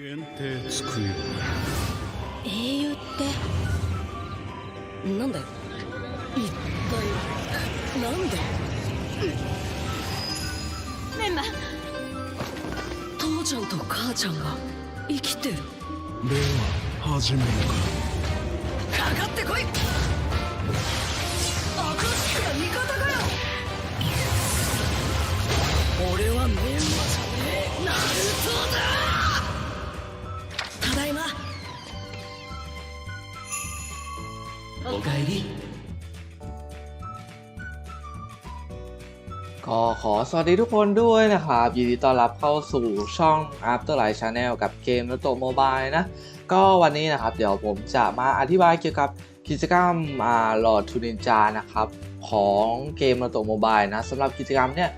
限定つくよ英雄って？なんだよ。一体なんでメンマ父ちゃんと母ちゃんが生きてる。では始めるか。かかってこい。アカシックが味方かよ。俺はメンマじゃねえ。ナルトだただいまおかえり ก็ขอสวัสดีทุกคนด้วยนะครับยินดีต้อนรับเข้าสู่ช่อง Afterlife Channel กับเกม n โตโมบายนะ ก็วันนี้นะครับ เดี๋ยวผมจะมาอธิบายเกี่ยวกับกิจกรรมอ่าหลอดทูนินจานะครับ ของเกม n โตโมบายนะสำหรับกิจกรรมเนี่ย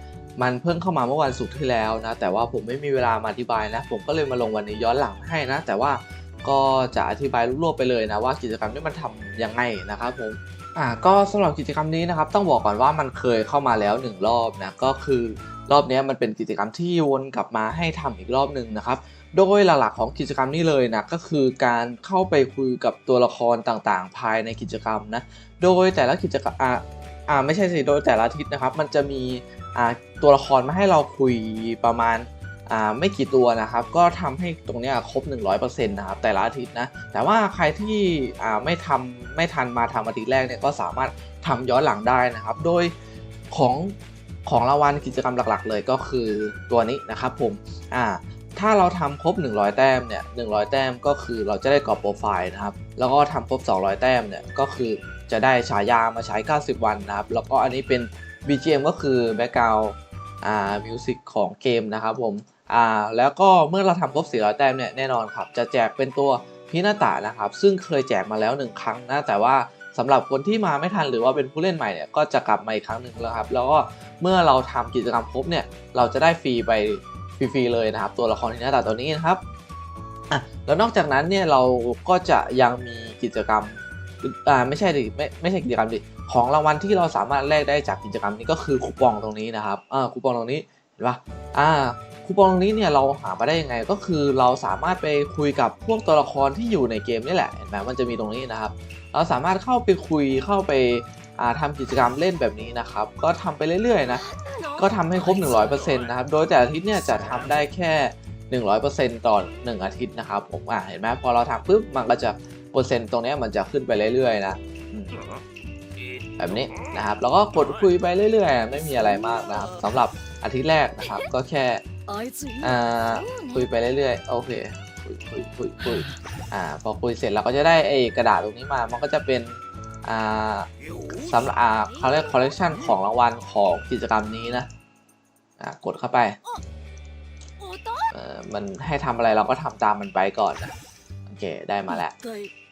มันเพิ่งเข้ามาเมื่อวันศุกร์ที่แล้วนะ แต่ว่าผมไม่มีเวลามาอธิบายนะ ผมก็เลยมาลงวันนี้ย้อนหลังให้นะ แต่ว่าก็จะอธิบายรวบๆไปเลยนะว่ากิจกรรมนี้มันทำยังไงนะครับผมอ่าก็สำหรับกิจกรรมนี้นะครับ ต้องบอกก่อนว่ามันเคยเข้ามาแล้วหนึ่งรอบนะก็คือรอบนี้มันเป็นกิจกรรมที่วนกลับมาให้ทำอีกรอบหนึ่งนะครับ โดยหลักๆของกิจกรรมนี้เลยนะก็คือการเข้าไปคุยกับตัวละครต่างๆ ภายในกิจกรรมนะโดยแต่ละกิจกรรมอ่าอ่าไม่ใช่สิโดยแต่ละอาทิตย์นะครับ มันจะมี ตัวละครมาให้เราคุยประมาณไม่กี่ตัวนะครับ ก็ทำให้ตรงนี้ครบ 100%นะครับแต่ละอาทิตย์นะ แต่ว่าใครที่ไม่ทำไม่ทันมาทำอาทิตย์แรกเนี่ยก็สามารถทำย้อนหลังได้นะครับ โดยของของรางวัลกิจกรรมหลักๆ เลยก็คือตัวนี้นะครับผมอ่าถ้าเราทำครบ 100 แต้มเนี่ย100 แต้มก็คือเราจะได้กรอบโปรไฟล์นะครับ แล้วก็ทำครบ 200 แต้มเนี่ยก็คือจะได้ฉายามาใช้ 90 วันนะครับ แล้วก็อันนี้เป็น BGM ก็คือ Background อ่ามิวสิกของเกมนะครับผมอ่าแล้วก็เมื่อเราทำครบ 400 แต้มเนี่ยแน่นอนครับ จะแจกเป็นตัวพินาตะนะครับ ซึ่งเคยแจกมาแล้ว 1 ครั้งนะ แต่ว่าสำหรับคนที่มาไม่ทันหรือว่าเป็นผู้เล่นใหม่เนี่ยก็จะกลับมาอีกครั้งหนึ่งแล้วครับ แล้วก็เมื่อเราทำกิจกรรมครบเนี่ยเราจะได้ฟรีไปฟรีๆเลยนะครับ ตัวละครพินาตะตัวนี้นะครับอะแล้วนอกจากนั้นเนี่ยเราก็จะยังมีกิจกรรม อ่าไม่ใช่ดิไม่ไม่ใช่กิจกรรมดิของรางวัลที่เราสามารถแลกได้จากกิจกรรมนี้ก็คือคูปองตรงนี้นะครับอ่าคูปองตรงนี้เห็นปะอ่าคูปองตรงนี้เนี่ยเราหามาได้ยังไงก็คือเราสามารถไปคุยกับพวกตัวละครที่อยู่ในเกมนี่แหละเห็นไหมมันจะมีตรงนี้นะครับ เราสามารถเข้าไปคุยเข้าไปอ่าทำกิจกรรมเล่นแบบนี้นะครับ ก็ทำไปเรื่อยๆนะก็ทำให้ครบ 100%นะครับโดยแต่อาทิตย์เนี่ยจะทำได้แค่ 100%ต่อ1อาทิตย์นะครับผมอ่าเห็นไหมพอเราทำปุ๊บมันก็จะ เปอร์เซ็นต์ตรงนี้มันจะขึ้นไปเรื่อยๆนะแบบนี้นะครับ แล้วก็กดคุยไปเรื่อยๆ ไม่มีอะไรมากนะครับสำหรับอาทิตย์แรกนะครับ ก็แค่คุยไปเรื่อยๆ โอเค คุยคุยคุยคุยอ่า พอคุยเสร็จเราก็จะได้ไอกระดาษตรงนี้มา มันก็จะเป็นอ่าสำหรับอ่าเขาเรียกคอลเลกชันของรางวัลของกิจกรรมนี้นะอ่ากดเข้าไปเออมันให้ทำอะไรเราก็ทำตามมันไปก่อนนะโอเค ได้มาแล้ว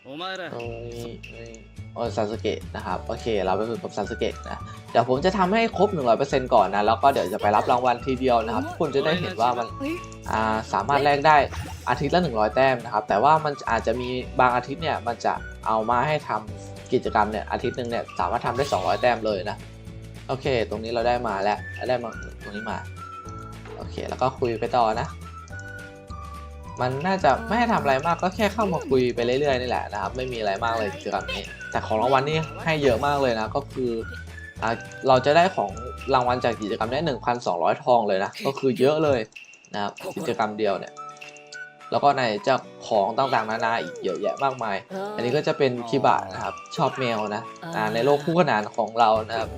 お前ら โอ้ยโอ้ยโอ้ยซาสึเกะนะครับ โอเค เราไปฝึกกับซาสึเกะนะ เดี๋ยวผมจะทำให้ครบ 100%ก่อนนะ แล้วก็เดี๋ยวจะไปรับรางวัลทีเดียวนะครับทุกคนจะได้เห็นว่ามัน อ่าสามารถแลกได้อาทิตย์ละ 100 แต้มนะครับ แต่ว่ามันอาจจะมีบางอาทิตย์เนี่ย มันจะเอามาให้ทำกิจกรรมเนี่ย อาทิตย์หนึ่งเนี่ย สามารถทำได้ 200 แต้มเลยนะ โอเค ตรงนี้เราได้มาแล้วได้มาตรงนี้มา โอเค แล้วก็คุยไปต่อนะ มันน่าจะไม่ให้ทำอะไรมากก็แค่เข้ามาคุยไปเรื่อยๆนี่แหละนะครับไม่มีอะไรมากเลยกิจกรรมนี้แต่ของรางวัลนี่ให้เยอะมากเลยนะก็คืออเราจะได้ของรางวัลจากกิจกรรมนี้1,200 ทองเลยนะก็คือเยอะเลยนะครับกิจกรรมเดียวเนี่ยแล้วก็ในจะของต่างๆนานาอีกเยอะแยะมากมาย อันนี้ก็จะเป็นคิบะนะครับชอบแมวนะในโลกคู่ขนานของเรานะครับ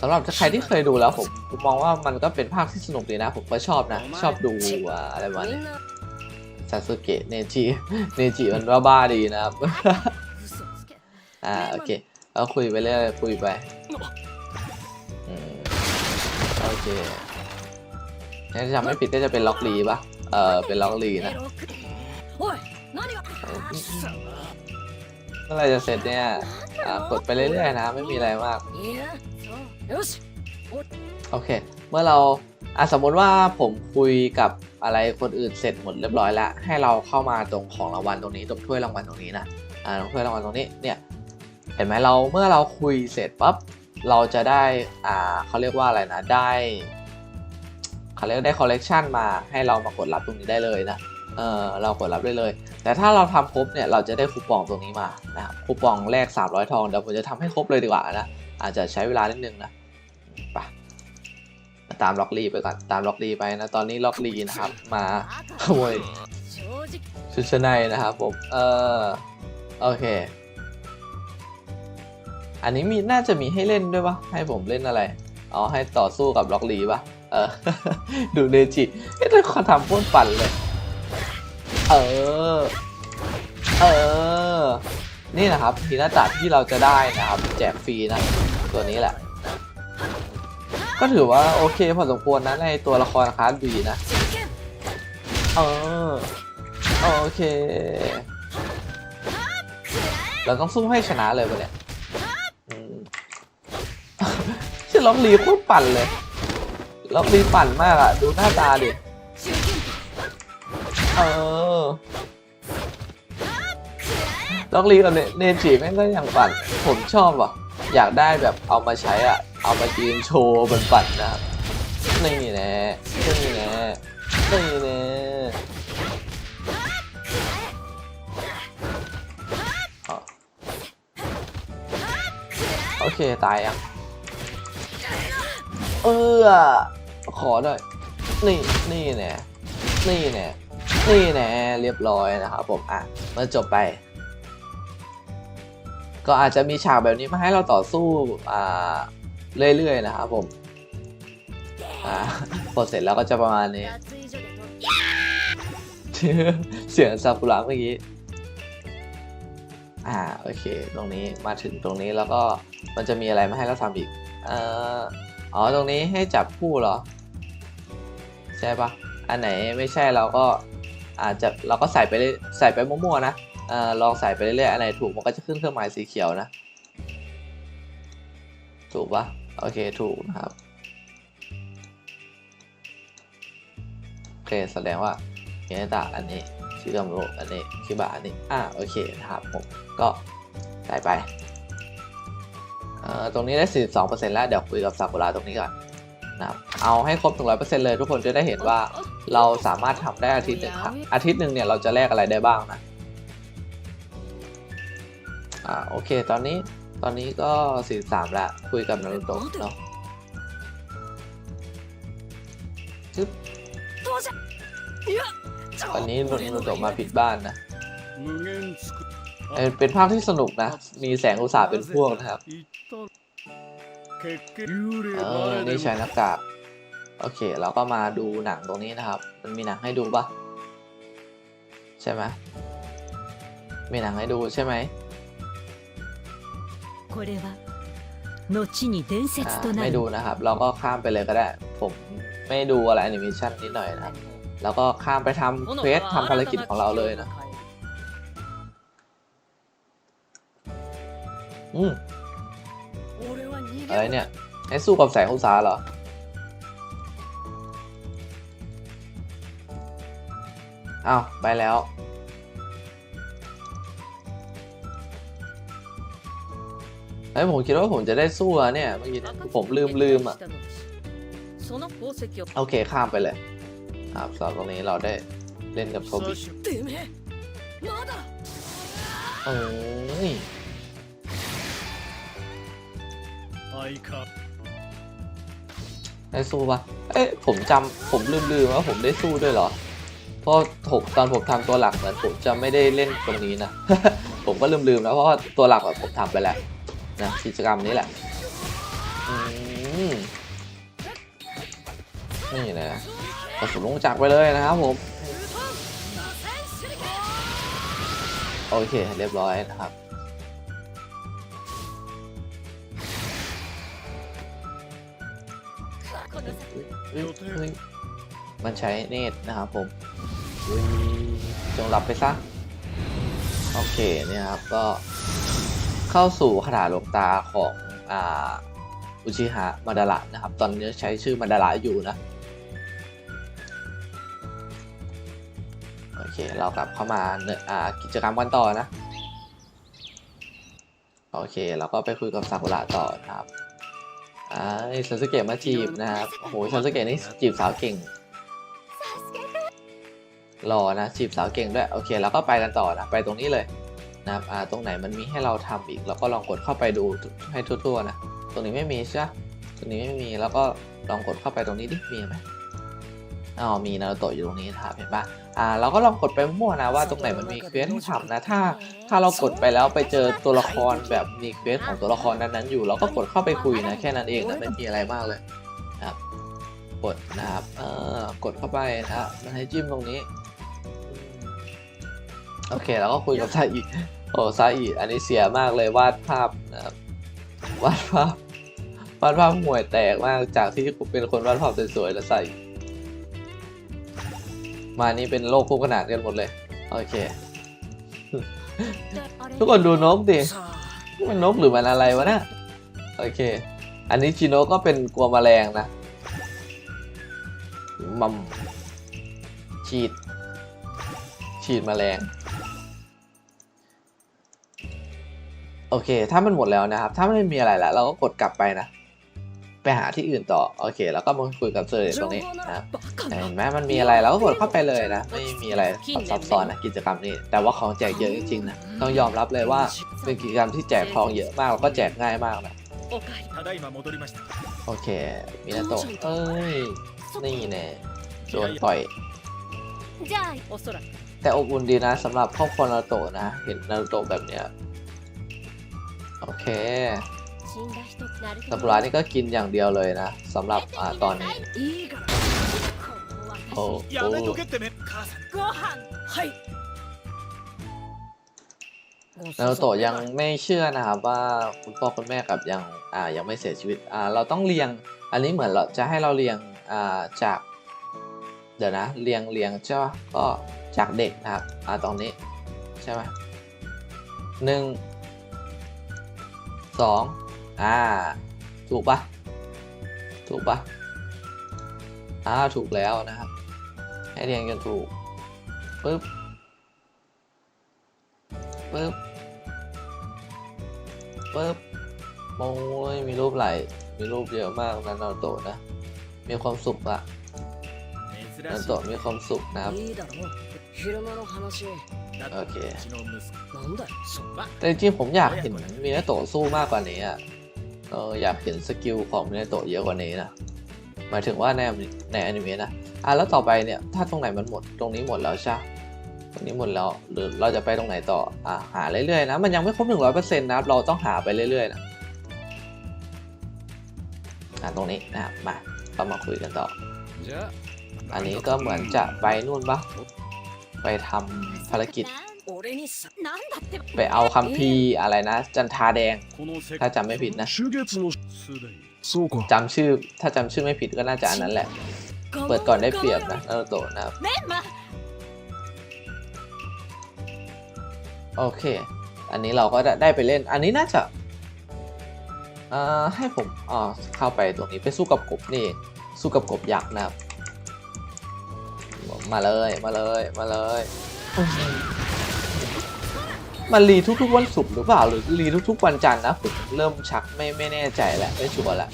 สำหรับใครที่เคยดูแล้วผมมองว่ามันก็เป็นภาคที่สนุกดีนะ ผมก็ชอบนะ ชอบดูอะไรประมานซาสึเกะเนจิเนจิมันว่าบ้าดีนะครับ อ่าโอเคเอาคุยไปเรื่อยคุยไปโอเคถ้าจำไม่ผิดก็จะเป็นล็อกลีปะเออเป็นล็อกลีนะเมื่อไรจะเสร็จเนี่ยกดไปเรื่อยๆนะ ไม่มีอะไรมาก โอเค เมื่อเราอะสมมติว่าผมคุยกับอะไรคนอื่นเสร็จหมดเรียบร้อยแล้ว ให้เราเข้ามาตรงของรางวัลตรงนี้ตรงถ้วยรางวัลตรงนี้นะอ่าตรงถ้วยรางวัลตรงนี้เนี่ยเห็นไหมเราเมื่อเราคุยเสร็จปั๊บเราจะได้อ่าเขาเรียกว่าอะไรนะได้เขาเรียกได้คอลเลกชันมาให้เรามากดรับตรงนี้ได้เลยนะเออเรากดรับได้เลย แต่ถ้าเราทำครบเนี่ยเราจะได้คูปองตรงนี้มานะครับคูปองแรก 300 ทองเดี๋ยวผมจะทำให้ครบเลยดีกว่านะอาจจะใช้เวลานิดนึงนะ ไปตามล็อกลีไปก่อน ตามล็อกลีไปนะ ตอนนี้ล็อกลีนะครับ มาขโมยชุดชั้นในนะครับผม เออโอเค อันนี้มีน่าจะมีให้เล่นด้วยปะให้ผมเล่นอะไร อ๋อ ให้ต่อสู้กับล็อกลีปะเออ ดูเนจิเอ๊ะถ้าเขาทำโคตรปั่นเลย เออ เออ นี่นะครับทีหน้าตัดที่เราจะได้นะครับ แจกฟรีนะ ตัวนี้แหละ ก็ถือว่าโอเคพอสมควรนะในตัวละครคลาสบีนะ เออ โอเค เราต้องสู้ให้ชนะเลยวันเนี้ยชื่อล็อกลีคู่ปั่นเลยล็อกลีปั่นมากอะดูหน้าตาดิเออล็อกลีกับเนจิแม่งก็ยังปั่น ผมชอบว่ะ อยากได้แบบเอามาใช้อะ เอามายืนโชว์บนปั่นนะครับนี่แน่นี่แน่นี่แน่โอเค ตายยังเออขอหน่อย นี่นี่แน่นี่แน่นี่แน่เรียบร้อยนะครับผมอะเมื่อจบไป ก็อาจจะมีฉากแบบนี้มาให้เราต่อสู้เรื่อยๆนะครับผมพอเสร็จแล้วก็จะประมาณนี้ เสียงซากุระเมื่อกี้ อ่าโอเค ตรงนี้มาถึงตรงนี้แล้วก็มันจะมีอะไรมาให้เราทำอีกอ๋อตรงนี้ให้จับผู้เหรอ ใช่ปะอันไหนไม่ใช่เราก็อาจจะเราก็ใส่ไปใส่ไปมั่วๆนะ ลองใส่ไปเรื่อยๆอันไหนถูกมันก็จะขึ้นเครื่องหมายสีเขียวนะ ถูกปะโอเคถูกนะครับโอเคแสดงว่าเฮนตะอันนี้ชิกามโรอันนี้คิบะอันนี้อ่าโอเคนะครับผมก็ใส่ไปตรงนี้ได้ 42%แล้วเดี๋ยวคุยกับซากุระตรงนี้ก่อนนะครับเอาให้ครบ 100%เลยทุกคนจะได้เห็นว่าเราสามารถทำได้อาทิตย์หนึ่งครับอาทิตย์หนึ่งเนี่ยเราจะแลกอะไรได้บ้างนะ่าโอเค ตอนนี้ตอนนี้ก็สี่สามละคุยกับนารุโตะเนาะทึบวันนี้นารุโตะมาผิดบ้านนะเป็นภาพที่สนุกนะ มีแสงอุตสาห์เป็นพวกนะครับเออนี่ใช้หน้ากากโอเค เราก็มาดูหนังตรงนี้นะครับ มันมีหนังให้ดูปะใช่ไหมมีหนังให้ดูใช่ไหม これは後に伝 อ่า 説とな ไม่ る ดูนะครับ เราก็ข้ามไปเลยก็ได้ ผมไม่ดูอะไรแอนิเมชันนิดหน่อยนะครับ แล้วก็ข้ามไปทำเควสทำภารกิจของเราเลยนะ อืม อะไรเนี่ย ให้สู้กับแสงอุตสาห์เหรอ อ้าว ไปแล้ว อ้ยผมคิดว่าผมจะได้สู้อะเนี่ยเมื่อกี้ผมลืมลืมอะโอเคข้ามไปเลยครับสำหรับตรงนี้เราได้เล่นกับโทบิโอ้ยได้สู้ปะเอ๊ะผมจำผมลืมลืมว่าผมได้สู้ด้วยเหรอ เพราะถกตอนผมทำตัวหลักเหมือนผมจะไม่ได้เล่นตรงนี้นะ ผมก็ลืมลืมแล้วเพราะตัวหลักแบบผมทำไปแล้ว นะกิจกรรมนี้แหละนี่นะกระสุนลงจักไปเลยนะครับผม โอเค เรียบร้อยนะครับมันใช้เนตนะครับผมจงรับไปซะ โอเคเนี่ยครับก็ เข้าสู่คาถาหลวงตาของอ่าอุชิฮะมาดาระนะครับ ตอนนี้ใช้ชื่อมาดาระอยู่นะ โอเค เรากลับเข้ามาเนอะอ่ากิจกรรมกันต่อนะ โอเค เราก็ไปคุยกับซากุระต่อนะครับอ่านี่ซาสึเกะมาจีบนะครับ โอ้โหซาสึเกะนี่จีบสาวเก่งหล่อนะจีบสาวเก่งด้วย โอเค แล้วก็ไปกันต่อนะ ไปตรงนี้เลย นะครับอ่าตรงไหนมันมีให้เราทำอีกเราก็ลองกดเข้าไปดูให้ทั่วๆนะ ตรงนี้ไม่มีใช่ไหมตรงนี้ไม่มีแล้วก็ลองกดเข้าไปตรงนี้ดิมีไหมอ๋อมีนาโตะอยู่ตรงนี้ครับเห็นปะอ่าเราก็ลองกดไปมั่วนะว่าตรงไหนมันมีเควสให้ทำนะถ้าถ้าเรากดไปแล้วไปเจอตัวละครแบบมีเควสของตัวละครนั้นๆอยู่ เราก็กดเข้าไปคุยนะแค่นั้นเองนะไม่มีอะไรมากเลยนะครับกดนะครับเออกดเข้าไปนะมันให้จิ้มตรงนี้ โอเคแล้วก็คุยกับซาอิ โอ้ซาอิอันนี้เสียมากเลยวาดภาพนะครับวาดภาพวาดภาพห่วยแตกมากจากที่เป็นคนวาดภาพสวยๆแล้วใส่ มานี่เป็นโลกคู่ขนานกันหมดเลย โอเค ทุกคนดูนกดิมันนกหรือมันอะไรวะนะโอเค อันนี้ชิโนก็เป็นกลัวแมลงนะมัมฉีด ฉีดแมลง โอเค ถ้ามันหมดแล้วนะครับ ถ้าไม่มีอะไรแล้วเราก็กดกลับไปนะ ไปหาที่อื่นต่อ โอเค แล้วก็มาคุยกับเซอร์ตรงนี้นะเห็นไหมมันมีอะไรเราก็กดเข้าไปเลยนะ ไม่มีอะไรซับซ้อนนะกิจกรรมนี้ แต่ว่าของแจกเยอะจริงๆนะ ต้องยอมรับเลยว่าเป็นกิจกรรมที่แจกทองเยอะมากแล้วก็แจกง่ายมากนะ โอเค มินาโตะเอ้ย นี่แน่โดนต่อยแต่อบอุ่นดีนะสำหรับครอบครัวนาโตะนะ เห็นนารโตะแบบเนี้ย สัปดาห์นี่ก็กินอย่างเดียวเลยนะสำหรับอตอนนี้โอ้โหนารูโตะยังไม่เชื่อนะครับว่าคุณพ่อคุณแม่กับยังอ่ายังไม่เสียชีวิตอ่าเราต้องเรียง อันนี้เหมือนเราจะให้เราเรียงอ่าจาก เดี๋ยวนะเรียงเรียงเจ้าก็จากเด็กนะครับอ่าตอนนี้ใช่ไหมหนึ่ง สองอ่า ถูกปะถูกปะอ่า ถูกแล้วนะครับ ให้เรียงกันถูกปึ๊บปึ๊บปึ๊บมองเลยมีรูปไหลมีรูปเยอะมากนั้นเราโตนะ มีความสุขอะนันโตมีความสุขนะครับ โอเค แต่จริงผมอยากเห็นมินาโตะสู้มากกว่านี้อะเอออยากเห็นสกิลของมินาโตะเยอะกว่านี้นะหมายถึงว่าในในอนิเมะนะอะแล้วต่อไปเนี่ยถ้าตรงไหนมันหมดตรงนี้หมดแล้วใช่ตรงนี้หมดแล้วหรือเราจะไปตรงไหนต่ออะหาเรื่อยๆนะมันยังไม่ครบหนึ่งร้อยเปอร์เซ็นต์นะเราต้องหาไปเรื่อยๆนะอะตรงนี้นะครับมาเรามาคุยกันต่ออันนี้ก็เหมือนจะไปนู่นปะ ไปทำภารกิจ ไปเอาคัมภีร์อะไรนะ จันทาแดง ถ้าจำไม่ผิดนะจำชื่อ ถ้าจำชื่อไม่ผิดก็น่าจะอันนั้นแหละ เปิดก่อนได้เปรียบนะนารูโตะนะครับ โอเค อันนี้เราก็ได้ไปเล่น อันนี้น่าจะให้ผมอ๋อเข้าไปตรงนี้ไปสู้กับกบนี่สู้กับกบยักษ์นะครับ มาเลย มาเลย มาเลย มันรีทุกๆวันศุกร์หรือเปล่าหรือรีทุกๆวันจันทร์นะผมเริ่มชักไม่ไม่แน่ใจแหละไม่ชัวร์ละ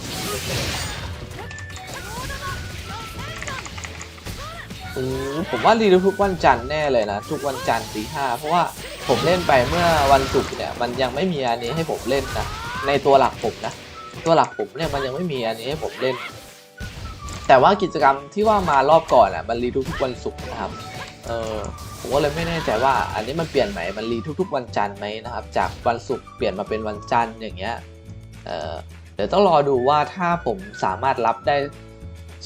อืมผมว่ารีทุกๆวันจันทร์แน่เลยนะ ทุกวันจันทร์ตีห้าเพราะว่าผมเล่นไปเมื่อวันศุกร์เนี่ยมันยังไม่มีอันนี้ให้ผมเล่นนะในตัวหลักผมนะ ตัวหลักผมเนี่ยมันยังไม่มีอันนี้ให้ผมเล่น แต่ว่ากิจกรรมที่ว่ามารอบก่อนอะมันรีทุกๆวันศุกร์นะครับเออผมก็เลยไม่แน่ใจว่าอันนี้มันเปลี่ยนไหมมันรีทุกๆ วันจันทร์ไหมนะครับ จากวันศุกร์เปลี่ยนมาเป็นวันจันทร์อย่างเงี้ยเออเดี๋ยวต้องรอดูว่าถ้าผมสามารถรับได้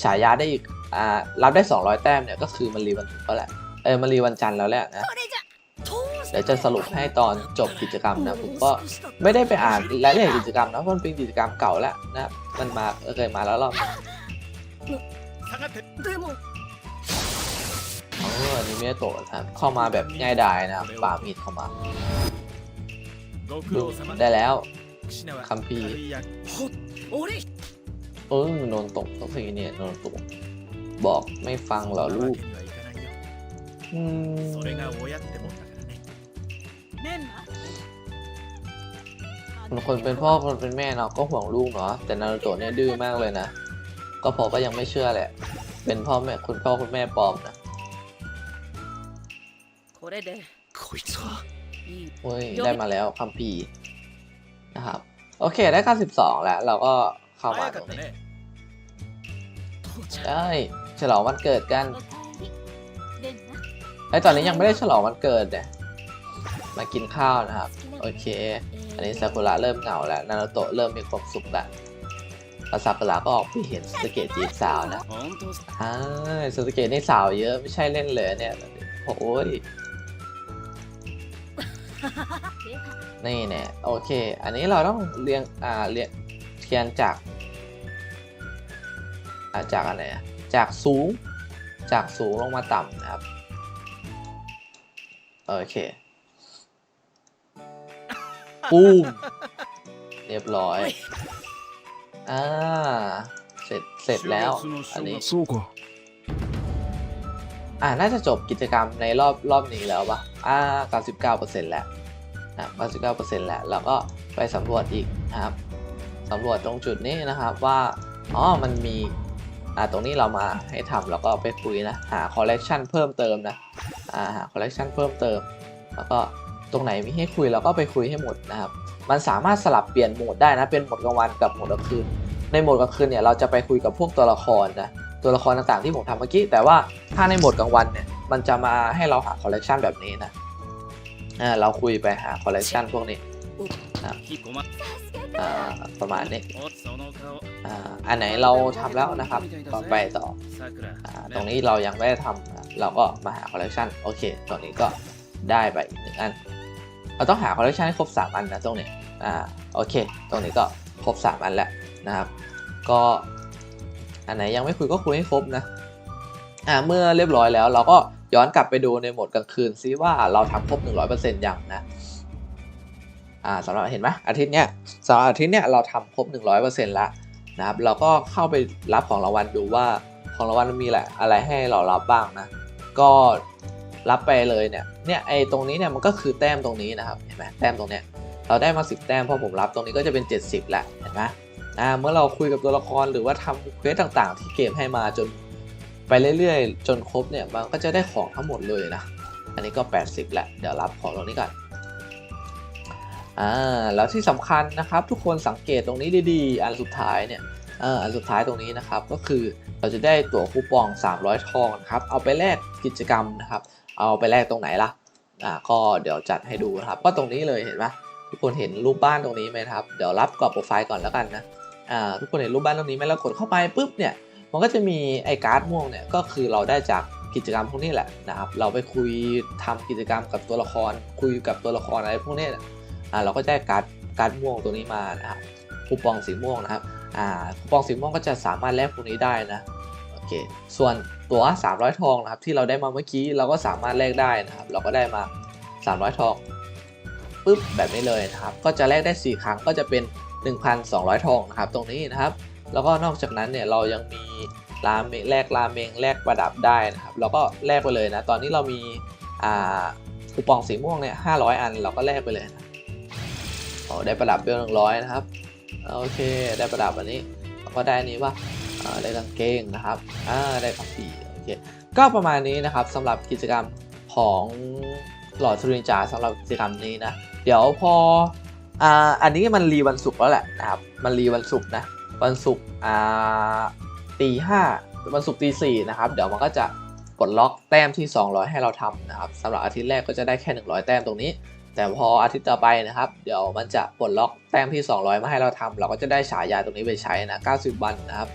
ฉายาได้อีกอ่ารับได้ 200 แต้มเนี่ยก็คือมันรีวันศุกร์แล้วแหละเออมันรีวันจันทร์แล้วแหละนะเดี๋ยวจะสรุปให้ตอนจบกิจกรรมนะผมก็ไม่ได้ไปอ่านรายละเอียดกิจกรรมนะเพราะมันเป็นกิจกรรมเก่าแล้วนะมันมาเคยมาแล้วรอบ でも เอออันนี้เมโตะนะครับเข้ามาแบบง่ายดายนะครับป่ามีดเข้ามา ご苦 ดู 労様 ได้แล้ว シナはคัมภีร์ 軽い役俺 เออโนนตกต้องสิเนี่ยโนนตกบอกไม่ฟังเหรอลูก わけにはいかないよ อืม それが親ってもんだからねメンマ初 คนคนเป็นพ่อคนเป็นแม่เนาะก็ห่วงลูกเนาะแต่นารูโตะเนี่ยดื้อมากเลยนะ ก็พอก็ยังไม่เชื่อแหละ เป็นพ่อแม่คุณพ่อคุณแม่ปลอมนะ これでこいつはいい เฮ้ยได้มาแล้วคัมภีร์นะครับ โอเคได้92แล้ว เราก็เข้ามาตรงนี้ 父ちゃん ได้ฉลองวันเกิดกัน おかえりレンナ ไอ้ตอนนี้ยังไม่ได้ฉลองวันเกิดเนี่ยมากินข้าวนะครับ โอเค อันนี้ซากุระเริ่มเหงาแล้ว นารุโตะเริ่มมีความสุขแล้ว แล้วซากุระก็ออกไปเห็นสเกตจีบสาวนะ本当อ่าสเกตนี่สาวเยอะไม่ใช่เล่นเลยเนี่ยโอ้ยนี่เนี่ยโอเค อันนี้เราต้องเรียงอ่าเรียงเทียนจากอ่าจากอะไรอะจากสูง จากสูงลงมาต่ำนะครับ โอเคปูมเรียบร้อย อ่า เสร็จ เสร็จแล้ว อันนี้ そうか อ่า น่าจะจบกิจกรรมในรอบรอบนี้แล้วปะอ่า99%แล้วนะ99%แล้ว แล้วก็ไปสำรวจอีกนะครับ สำรวจตรงจุดนี้นะครับว่า อ๋อ มันมี อ่า ตรงนี้เรามาให้ทำแล้วก็ไปคุยนะ หาคอลเลกชันเพิ่มเติมนะ อ่า หาคอลเลกชันเพิ่มเติม แล้วก็ ตรงไหนไม่ให้คุยเราก็ไปคุยให้หมดนะครับ มันสามารถสลับเปลี่ยนโหมดได้นะ เป็นโหมดกลางวันกับโหมดกลางคืน ในโหมดกลางคืนเนี่ยเราจะไปคุยกับพวกตัวละครนะ ตัวละครต่างๆที่ผมทำเมื่อกี้ แต่ว่าถ้าในโหมดกลางวันเนี่ย มันจะมาให้เราหาคอลเลกชันแบบนี้นะเราคุยไปหาคอลเลกชันพวกนี้ประมาณนี้ อ่า อันไหนเราทำแล้วนะครับ ต่อไปต่ออตรงนี้เรายังไม่ได้ทำเราก็มาหาคอลเลกชันโอเค ตรงนี้ก็ได้ไปอีกหนึ่งอัน เราต้องหาคอลเลกชันให้ครบ 3 อันนะตรงนี้อ่าโอเค ตรงนี้ก็ครบ 3 อันแล้วนะครับ ก็อันไหนยังไม่คุยก็คุยให้ครบนะอ่าเมื่อเรียบร้อยแล้ว เราก็ย้อนกลับไปดูในโหมดกลางคืนซิว่าเราทำครบ 100%ยังนะอ่าสำหรับเห็นไหมอาทิตย์เนี้ยสำหรับอาทิตย์เนี้ยเราทำครบ 100%แล้วนะครับเราก็เข้าไปรับของรางวัลดูว่าของรางวัลมันมีแหละอะไรให้เรารับบ้างนะ ก็ รับไปเลยเนี่ยเนี่ยไอ้ตรงนี้เนี่ยมันก็คือแต้มตรงนี้นะครับเห็นไหมแต้มตรงเนี้ยเราได้มา 10 แต้มพอผมรับตรงนี้ก็จะเป็น 70แหล้วเห็นไหมอ่าเมื่อเราคุยกับตัวละครหรือว่าทำเควสต่างๆ ที่เกมให้มาจนไปเรื่อยๆ จนครบเนี่ยมันก็จะได้ของทั้งหมดเลยนะ อันนี้ก็ 80แหล้วเดี๋ยวรับของตรงนี้ก่อนอ่าแล้วที่สำคัญนะครับทุกคนสังเกตตรงนี้ดีๆ อันสุดท้ายเนี่ย อันสุดท้ายตรงนี้นะครับก็คือเราจะได้ตั๋วคูปอง 300 ทองนะครับเอาไปแลกกิจกรรมนะครับ เอาไปแลกตรงไหนล่ะอ่าก็เดี๋ยวจัดให้ดูนะครับ ก็ตรงนี้เลยเห็นไหมทุกคนเห็นรูปบ้านตรงนี้ไหมครับเดี๋ยวรับกรอบโปรไฟล์ก่อนแล้วกันนะอ่าทุกคนเห็นรูปบ้านตรงนี้ไหมแล้วกดเข้าไปปุ๊บเนี่ยมันก็จะมีไอ้การ์ดม่วงเนี่ยก็คือเราได้จากกิจกรรมพวกนี้แหละนะครับเราไปคุยทำกิจกรรมกับตัวละคร คุยกับตัวละครอะไรพวกนี้อ่าเราก็ได้การ์ดการ์ดม่วงตัวนี้มานะครับคูปองสีม่วงนะครับ อ่าคูปองสีม่วงก็จะสามารถแลกพวกนี้ได้นะโอเคส่วนตัว300 ทองนะครับที่เราได้มาเมื่อกี้เราก็สามารถแลกได้นะครับ เราก็ได้มา 300 ทองปุ๊บแบบนี้เลยนะครับ ก็จะแลกได้ 4 ครั้งก็จะเป็น 1,200 ทองนะครับ ตรงนี้นะครับ แล้วก็นอกจากนั้นเนี่ยเรายังมีราเมแลกรามเมงแลกประดับได้นะครับ เราก็แลกไปเลยนะตอนนี้เรามีอ่าคูปองสีม่วงเนี่ย500 อันเราก็แลกไปเลยนะโอ้ได้ประดับเบลหนึ่งร้อยนะครับ โอเค ได้ประดับอันนี้ก็ได้อันนี้ว่าได้กางเกงนะครับอ่าได้ขับปีโอเคก็ประมาณนี้นะครับสำหรับกิจกรรมของหลอดทรินจาสำหรับกิจกรรมนี้นะเดี๋ยวพออ่าอันนี้มันรีวันศุกร์แล้วแหละนะครับมันรีวันศุกร์นะวันศุกร์อ่าตีห้าวันศุกร์ตีสี่นะครับเดี๋ยวมันก็จะปลดล็อกแต้มที่ 200 ให้เราทำนะครับสำหรับอาทิตย์แรกก็จะได้แค่ 100 แต้มตรงนี้ แต่พออาทิตย์ต่อไปนะครับ เดี๋ยวมันจะปลดล็อกแต้มที่ 200 มาให้เราทำเราก็จะได้ฉายาตรงนี้ไปใช้นะ 90 วันนะครับ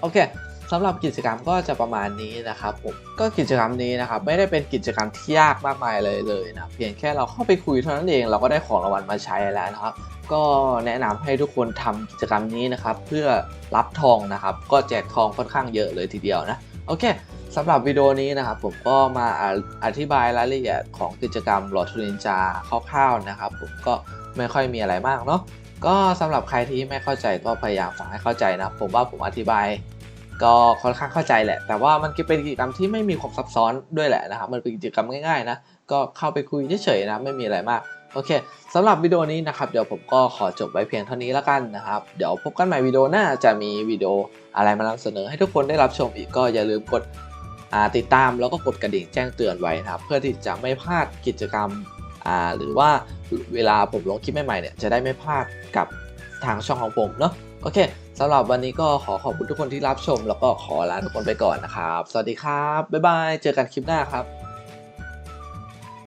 โอเคสำหรับกิจกรรมก็จะประมาณนี้นะครับผมก็กิจกรรมนี้นะครับไม่ได้เป็นกิจกรรมที่ยากมากมายเลยเลยนะเพียงแค่เราเข้าไปคุยเท่านั้นเองเราก็ได้ของรางวัลมาใช้แล้วนะครับ ก็แนะนำให้ทุกคนทำกิจกรรมนี้นะครับ เพื่อรับทองนะครับ ก็แจกทองค่อนข้างเยอะเลยทีเดียวนะโอเค สำหรับวิดีโอนี้นะครับผมก็มาออธิบายรายละเอียดของกิจกรรมหลอดทูรินจาคร่าวๆนะครับ ผมก็ไม่ค่อยมีอะไรมากเนาะก็สำหรับใครที่ไม่เข้าใจก็พยายามฟังให้เข้าใจนะ ผมว่าผมอธิบาย ก็ค่อนข้างเข้าใจแหละ แต่ว่ามันเป็นกิจกรรมที่ไม่มีความซับซ้อนด้วยแหละนะครับ มันเป็นกิจกรรมง่ายๆนะก็เข้าไปคุยเฉยๆนะไม่มีอะไรมากโอเคสำหรับวิดีโอนี้นะครับเดี๋ยวผมก็ขอจบไว้เพียงเท่านี้แล้วกันนะครับเดี๋ยวพบกันใหม่วิดีโอหน้าจะมีวิดีโออะไรมานำเสนอให้ทุกคนได้รับชมอีกก็อย่าลืมกด ติดตามแล้วก็กดกระดิ่งแจ้งเตือนไว้นะครับ เพื่อที่จะไม่พลาดกิจกรรมหรือว่าเวลาผมลงคลิปใหม่ๆเนี่ยจะได้ไม่พลาดกับทางช่องของผมเนาะโอเคสำหรับวันนี้ก็ขอขอบคุณทุกคนที่รับชม แล้วก็ขอลาทุกคนไปก่อนนะครับ สวัสดีครับ บ๊ายบาย เจอกันคลิปหน้าครับ